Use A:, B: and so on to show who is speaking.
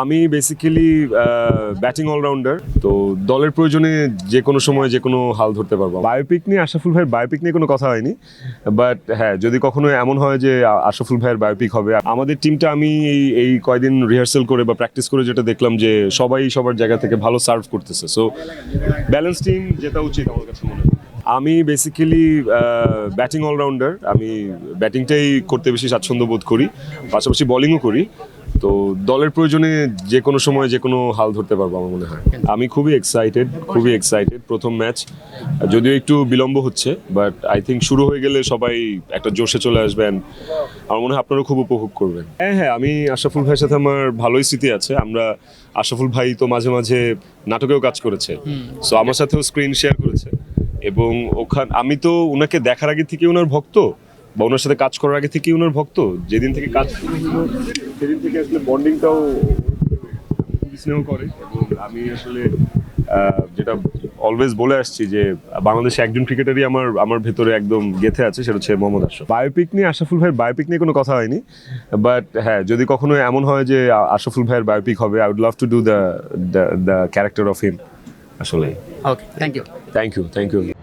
A: আমি basically batting allrounder তো দলের প্রয়োজনে যে কোনো সময় যে কোনো হাল ধরতে পারব। বায়োপিক নিয়ে আশরাফুল ভাইয়ের বায়োপিক নিয়ে কোনো কথা হয়নি বাট হ্যাঁ যদি কখনো এমন হয় যে আ- আশরাফুল ভাইয়ের বায়োপিক হবে, আমাদের টিমটা আমি এই এই কয়দিন রিহার্সাল করে বা প্র্যাকটিস করে যেটা দেখলাম যে সবাই সবার জায়গা থেকে ভালো সার্ভ করতেছে। সো ব্যালেন্স টিম যেটা উচিত আমার কাছে মনে হয়। আমি বেসিক্যালি ব্যাটিং অলরাউন্ডার আমি ব্যাটিংটাই করতে বেশি স্বাচ্ছন্দ্য বোধ করি, পাশাপাশি বোলিংও করি তো দলের প্রয়োজনে যে কোনো সময় যে কোনো হাল ধরতে পারব আমার মনে হয়। আমি খুবই এক্সাইটেড খুবই এক্সাইটেড প্রথম ম্যাচ যদিও একটু বিলম্ব হচ্ছে বাট আই থিঙ্ক শুরু হয়ে গেলে সবাই একটা জোশে চলে আসবেন আমার মনে হয় আপনারাও খুব উপভোগ করবেন। হ্যাঁ হ্যাঁ আমি আশরাফুল ভাইয়ের সাথে আমার ভালোই স্মৃতি আছে। আমরা আশরাফুল ভাই তো মাঝে মাঝে নাটকেও কাজ করেছে। সো আমার সাথেও স্ক্রিন শেয়ার করেছে। এবং ওখান আমি তো ওনাকে দেখার আগে থেকে ওনার ভক্ত। বা ওনার সাথে কাজ করার আগে থেকে ওনার ভক্ত? যেদিন থেকে কাজ সেদিন থেকে আসলে বন্ডিংটাও স্নেহ করে। এবং আমি আসলে যেটা অলওয়েজ বলে আসছি যে বাংলাদেশে একজন ক্রিকেটারই আমার আমার ভেতরে একদম গেথে আছে সেটা হচ্ছে মোহাম্মদ আশরাফ। বায়োপিক নিয়ে আশরাফুল ভাইয়ের বায়োপিক নিয়ে কোনো কথা হয়নি বাট হ্যাঁ যদি কখনো এমন হয় যে আশরাফুল ভাইয়ের বায়োপিক হবে I would love to do the the character of him আসলে
B: okay thank you
A: thank you thank you